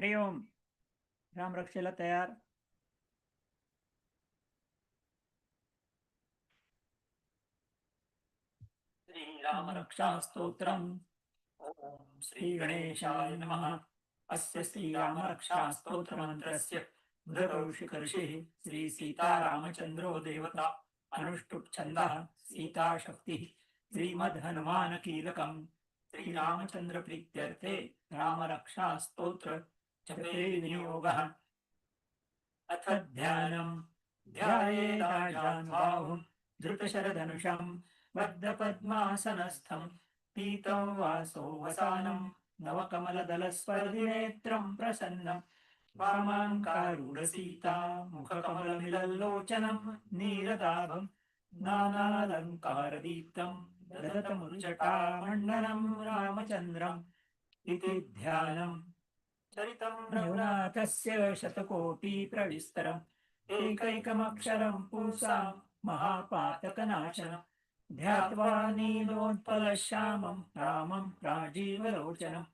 हरि ओम। राम रक्षेला तयार। श्रीरामरक्षास्तोत्रम् ॐ श्रीगणेशाय नमः। अस्य श्रीरामरक्षास्तोत्रमन्त्रस्य बुधकौशिकर्षिः श्रीसीतारामचन्द्रो देवता अनुष्टुप्छन्दः सीताशक्तिः श्रीमद्हनुमानकीलकम्। श्रीरामचन्द्रप्रीत्यर्थे रामरक्षास्तोत्र जपे विनियोगः अथ ध्यानम्। ध्यायेदाजान् बाहुम् धृतशरधनुषम् बद्धपद्मासनस्थम् पीतं वासो वसानम् नवकमलदलस्पर्धिनेत्रम् प्रसन्नम् वामाङ्कारूढसीता मुखकमलमिलल्लोचनम् नीरदाभम् नानालङ्कारदीप्तम्। ददतमुरुजटामण्डनम् रामचन्द्रम्। इति ध्यानम्। चरितम् रघुनाथस्य शतकोटि प्रविस्तरम्। एकैकमक्षरम् पुंसा महापातकनाशनम्। ध्यात्वा नीलोत्पलश्यामम् रामम् राजीवलोचनम्।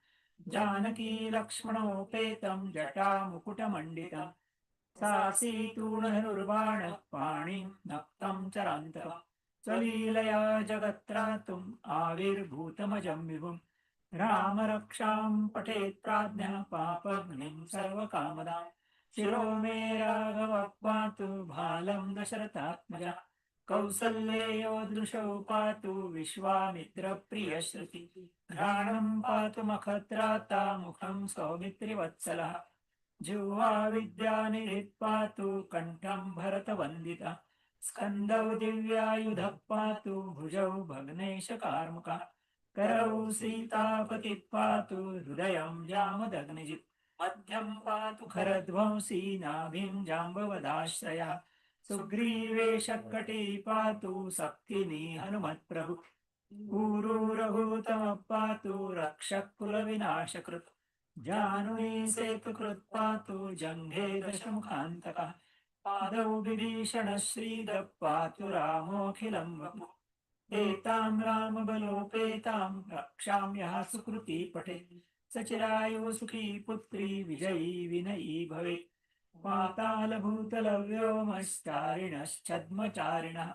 जानकी लक्ष्मणोपेतम् जटामुकुटमण्डितम्। सासीतूणधनुर्बाणः पाणि नक्तम् चरान्तकम् स्वलीलया जगत्रातुम् आविर्भूतमजम् विभुम् रामरक्षां पठेत् प्राज्ञः पापघ्निं सर्वकामदाम् शिरो मे राघवः पातु भालं दशरथात्मजा। कौसल्येयो दृशौ पातु विश्वामित्रप्रियश्रुति। घ्राणं पातु मखत्राता मुखं सौमित्रिवत्सलः। जिह्वा विद्यानिधिः पातु कण्ठम् भरतवन्दिता। स्कन्दौ दिव्यायुधः पातु भुजौ भग्नेशकार्मुकः। करौ सीतापति पातु हृदयं जामदग्निजित्। मध्यं पातु खरध्वंसी नाभिम् जाम्बवदाश्रयः। सुग्रीवेशकटी पातु सक्तिनी हनुमत्प्रभु। ऊरू पातु रक्षकुलविनाशकृत्। जानुनी सेतुकृत् पातु जङ्घे दशमुखान्तकः। पादौ विभीषणः श्रीदः पातु रामोऽखिलं वपुः। एताम् रामबलोपेताम् रक्षाम्यः सुकृती पठेत् सचिरायु सुखी पुत्री विजयी विनयी भवेत्। पातालभूतलव्योमश्चारिणश्छद्मचारिणः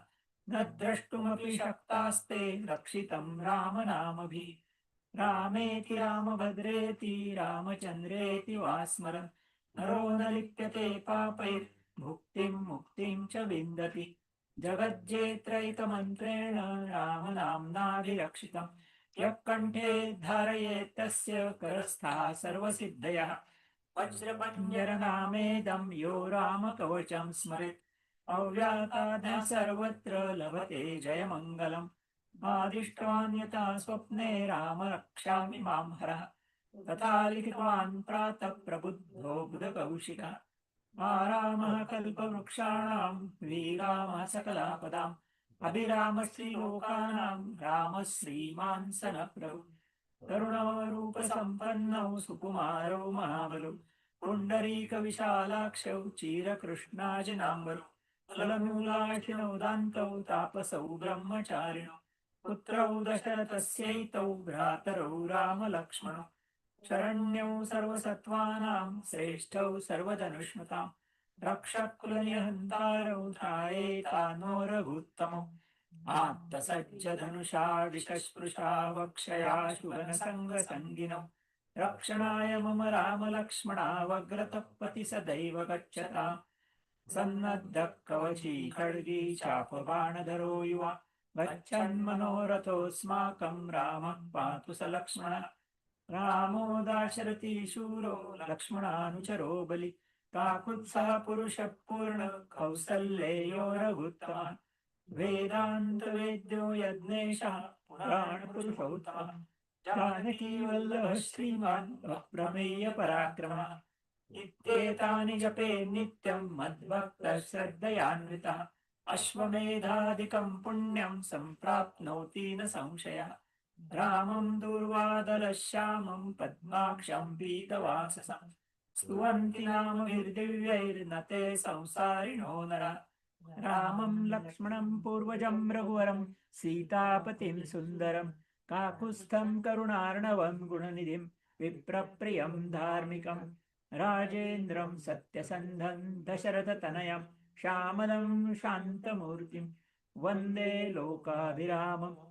न द्रष्टुमपि शक्तास्ते रक्षितम् रामनामभिः। रामेति रामभद्रेति रामचन्द्रेति वा स्मरन् नरो न लिप्यते पापैर्भुक्तिम् मुक्तिम् च विन्दति। जगज्जेत्रैकमन्त्रेण रामनाम्नाभिरक्षितम् यः कण्ठे धारयेत्तस्य करस्था करस्थः सर्वसिद्धयः। वज्रपञ्जरनामेदं यो रामकवचं स्मरेत्। अव्यातादः सर्वत्र लभते जयमङ्गलम्। आदिष्टवान् यथा स्वप्ने राम रक्षामि मां हरः। तथा लिखितवान् प्रातः प्रबुद्धो बुधकौशिकः। आरामः कल्पवृक्षाणां वीरामः सकलापदाम् अभिरामश्रीलोकानां रामः श्रीमान् सनप्रभु करुणरूपसम्पन्नौ सुकुमारौ महाबलौ पुण्डरीकविशालाक्षौ चीरकृष्णाजनाम्बरौ फलमूलाशिनौ दान्तौ तापसौ ब्रह्मचारिणौ पुत्रौ दशरथस्यैतौ भ्रातरौ रामलक्ष्मणौ शरण्यौ सर्वसत्त्वानां श्रेष्ठौ सर्वधनुष्मताम् रक्षकुलनिहन्तारौ ध्यायेतानो आत्तसज्जधनुषा विषस्पृशा वक्षया शुभनसङ्गसङ्गिनौ। रक्षणाय मम रामलक्ष्मणावग्रतपति सदैव गच्छता। सन्नद्धः कवची खड्गी चापबाणधरो युवा। गच्छन्मनोरथोऽस्माकम् रामः पातु स लक्ष्मणः। रामो दाशरथी शूरो लक्ष्मणानुचरो बलि। काकुत्सः पुरुषः पूर्ण कौसल्येयो रघुत्तमः वेदान्तवेद्यो यज्ञेशः पुराणपुरुषोत्तमः जानकी श्रीमान् प्रमेय पराक्रमः इत्येतानि जपे नित्यं मद्भक्तः श्रद्धयान्वितः। अश्वमेधादिकं पुण्यं सम्प्राप्नोति न संशयः। रामं दुर्वादलश्यामं पद्माक्षं पीतवाससं। स्तुवन्ति नामभिर्दिव्यैर्न ते संसारिणो नरा। रामं लक्ष्मणं पूर्वजं रघुवरं सीतापतिं सुन्दरं काकुस्थं करुणार्णवं गुणनिधिं विप्रप्रियं धार्मिकं। राजेन्द्रं सत्यसन्धं दशरथतनयं श्यामलं शान्तमूर्तिं। वन्दे लोकाभिरामं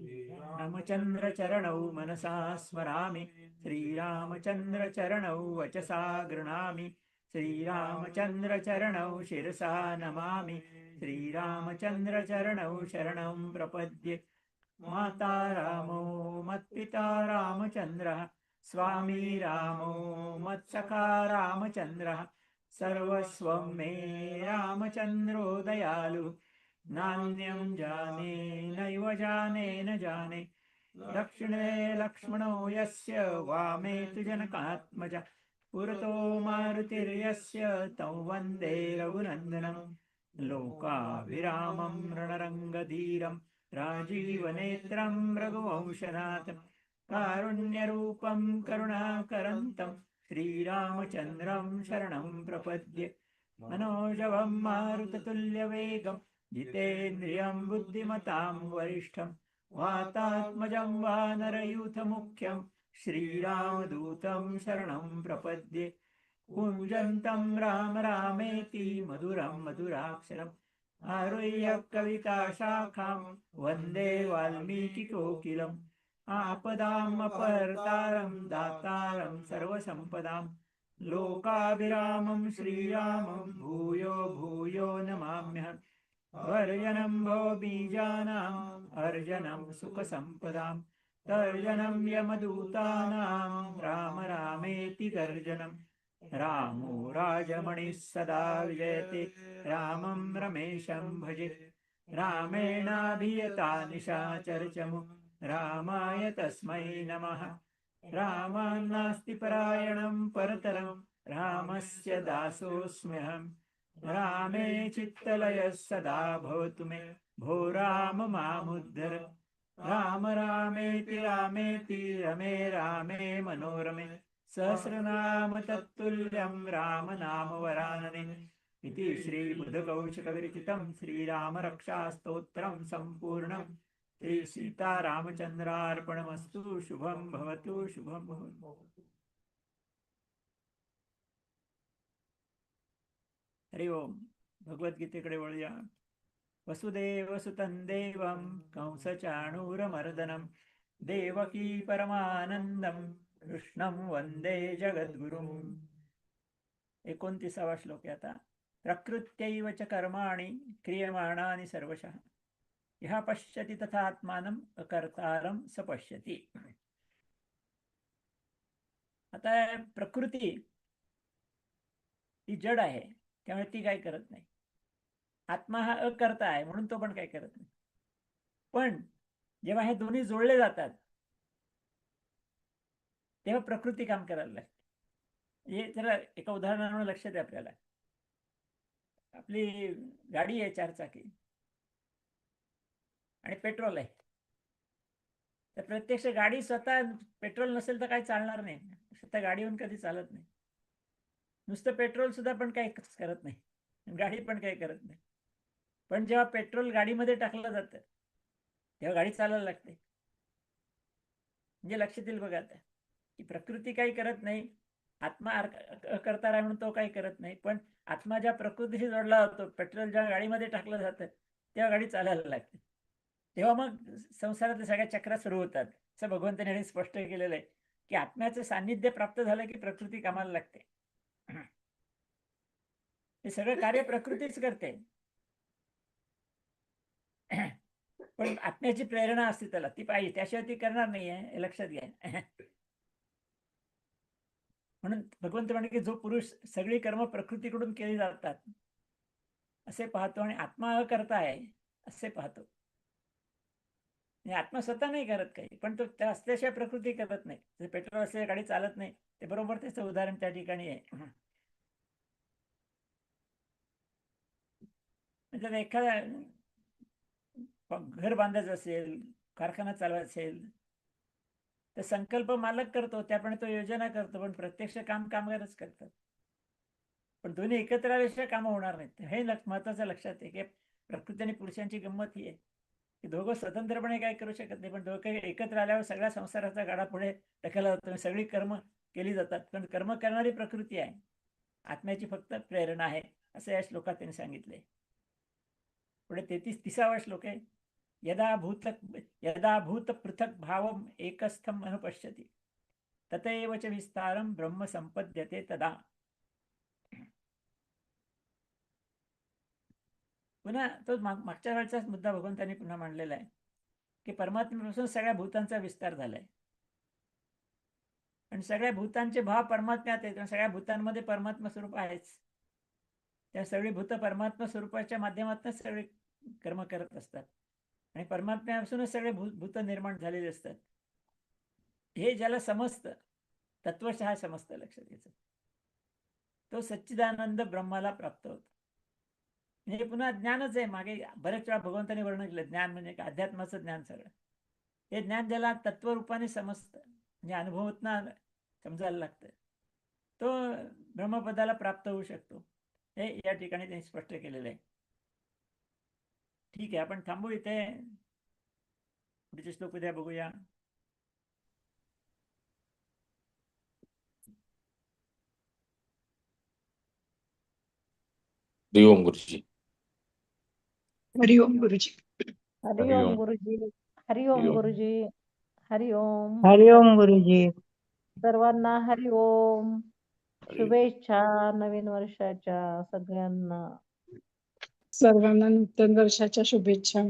रामचन्द्रचरणौ मनसा स्मरामि। श्रीरामचन्द्रचरणौ वचसा गृह्णामि श्रीरामचन्द्रचरणौ शिरसा नमामि। श्रीरामचन्द्रचरणौ शरणं प्रपद्ये। माता रामो मत्पिता रामचन्द्रः। स्वामी रामो मत्सखा रामचन्द्रः। सर्वस्वं मे रामचन्द्रो दयालु नान्यं जाने नैव जाने न जाने। दक्षिणे लक्ष्मणो यस्य वामे तु जनकात्मज पुरतो मारुतिर्यस्य तं वन्दे रघुनन्दनम् लोकाभिरामं रणरङ्गधीरं राजीवनेत्रं रघुवंशनाथं। कारुण्यरूपं करुणाकरन्तं श्रीरामचन्द्रं शरणं प्रपद्ये। मनोजवं मारुततुल्यवेगं जितेन्द्रियं बुद्धिमतां वरिष्ठं वातात्मजं वानरयूथमुख्यं श्रीरामदूतं शरणं प्रपद्ये। कुञ्जन्तं राम रामेति मधुरं मधुराक्षरम् आरुह्य कविताशाखां वन्दे वाल्मीकिकोकिलम्। आपदामपर्तारं दातारं सर्वसम्पदां लोकाभिरामं श्रीरामं भूयो भूयो नमाम्यहम्। अर्जनं भवबीजानाम् अर्जनं सुखसम्पदां तर्जनम् यमदूतानां राम रामेति गर्जनम् रामो राजमणिः सदा विजयते रामं रमेशं भजे। रामेणाभियता निशाचर्चमु रामाय तस्मै नमः। रामान्नास्ति परायणं परतरम् रामस्य दासोऽस्म्यहम्। रामे चित्तलयः सदा भवतु मे। भो राम मामुद्धर राम रामेति रामेति रमे रामे मनोरमे। सहस्रनाम तत्तुल्यं रामनाम वरानने। इति श्रीबुधकौशकविरचितं श्रीरामरक्षास्तोत्रं सम्पूर्णम् श्रीसीतारामचन्द्रार्पणमस्तु शुभं भवतु। शुभं भवतु। हरि ओम। भगवद्गीतेकडे वळूया। वसुदेव सुतं देवं कंसचाणूरमर्दनं देवकी परमानन्दं कृष्णं वन्दे जगद्गुरुं एकोणतीसावा श्लोक आहे आता। प्रकृत्यैव च कर्माणि क्रियमाणानि सर्वशः। यः पश्यति तथा आत्मानम अकर्तारं स पश्यति। आता प्रकृती ही जड आहे। त्यामुळे ती काय करत नाही. आत्मा हा अकर्ता आहे म्हणून तो पण काय करत नाही. पण जेव्हा हे दोन्ही जोडले जातात तेव्हा प्रकृती काम करायला लागते. हे जरा एका उदाहरणामुळे लक्षात आहे आपल्याला. आपली गाडी आहे चार चाकी. आणि पेट्रोल आहे. तर प्रत्यक्ष गाडी स्वतः पेट्रोल नसेल तर काही चालणार नाही. स्वतः गाडीहून कधी चालत नाही. नुसतं पेट्रोल सुद्धा पण काही करत नाही. गाडी पण काही करत नाही. पण जेव्हा पेट्रोल गाडीमध्ये टाकलं जातं तेव्हा गाडी चालायला लागते. म्हणजे लक्षात येईल बघा आता की प्रकृती काही करत नाही आत्मा करता आहे म्हणून तो काही करत नाही. पण आत्मा ज्या प्रकृतीशी जोडला जातो पेट्रोल ज्या गाडीमध्ये टाकलं जातं तेव्हा गाडी चालायला लागते. तेव्हा मग संसारातल्या सगळ्या चक्रा सुरू होतात. असं भगवंताने स्पष्ट केलेलं आहे की आत्म्याचं सान्निध्य प्राप्त झालं की प्रकृती कामाला लागते. हे सगळं कार्य प्रकृतीच करते. पण आत्म्याची प्रेरणा असते त्याला. ती पाहिजे. त्याशिवाय ती करणार नाहीये. हे लक्षात घ्या. म्हणून भगवंत म्हणे की जो पुरुष सगळी कर्म प्रकृतीकडून केली जातात असे पाहतो आणि आत्मा करता आहे असे पाहतो. आत्मा स्वतः नाही करत काही पण तो त्या असल्याशिवाय प्रकृती करत नाही. पेट्रोल असल्या गाडी चालत नाही ते बरोबर त्याचं उदाहरण त्या ठिकाणी आहे. म्हणजे आता एखादा घर बांधायचं असेल कारखाना चालवायचा असेल तर संकल्प मालक करतो त्याप्रमाणे तो योजना करतो पण प्रत्यक्ष काम कामगारच करतात. पण दोन्ही एकत्र आल्याशिवाय कामं होणार नाहीत. हे महत्वाचं लक्षात आहे की प्रकृती आणि पुरुषांची गंमत ही आहे की दोघं स्वतंत्रपणे काय करू शकत नाही पण दोघं एकत्र आल्यावर सगळ्या संसाराचा गाडा पुढे ढकलला जातो सगळी कर्म केली जातात. पण कर्म करणारी प्रकृती आहे. आत्म्याची फक्त प्रेरणा आहे असं या श्लोकात त्यांनी सांगितले पुढे तेहतीस तिसावा श्लोक आहे. यदा भूत यदा भूत पृथक भावम एकस्थम अनुपश्यती ततएव च विस्तारम ब्रह्म संपद्यते तदा. पुन्हा तो मागच्या वेळचाच मुद्दा भगवंतांनी पुन्हा मांडलेला आहे की परमात्म्यापासून सगळ्या भूतांचा विस्तार झालाय. आणि सगळ्या भूतांचे भाव परमात्म्यात आहेत सगळ्या भूतांमध्ये परमात्मा स्वरूप आहेच. त्या सगळी भूत परमात्मा स्वरूपाच्या माध्यमातून सगळे कर्म करत असतात. आणि परमात्म्यापासूनच सगळे भूत भूत निर्माण झालेले असतात. हे ज्याला समजतं तत्वशः समजतं लक्षात घ्यायचं. तो सच्चिदानंद ब्रह्माला प्राप्त होतो. म्हणजे पुन्हा ज्ञानच आहे. मागे बऱ्याच वेळा भगवंताने वर्णन केलं ज्ञान म्हणजे अध्यात्माचं ज्ञान सगळं. हे ज्ञान ज्याला तत्वरूपाने समजतं म्हणजे अनुभवतनं समजायला लागतं. तो ब्रह्मपदाला प्राप्त होऊ शकतो. हे या ठिकाणी त्यांनी स्पष्ट केलेलं आहे. ठीक आहे आपण थांबू इथे. पुढचे श्लोक उद्या बघूया. हरि ओम गुरुजी. हरि ओम गुरुजी. हरि हरि ओम ओम. गुरुजी. हरि हरि ओम ओम. गुरुजी. हरि ओम. हरि ओम गुरुजी. सर्वांना हरि ओम. हरि ओम. शुभेच्छा नवीन वर्षाच्या सगळ्यांना. सर्वांना नूतन वर्षाच्या शुभेच्छा.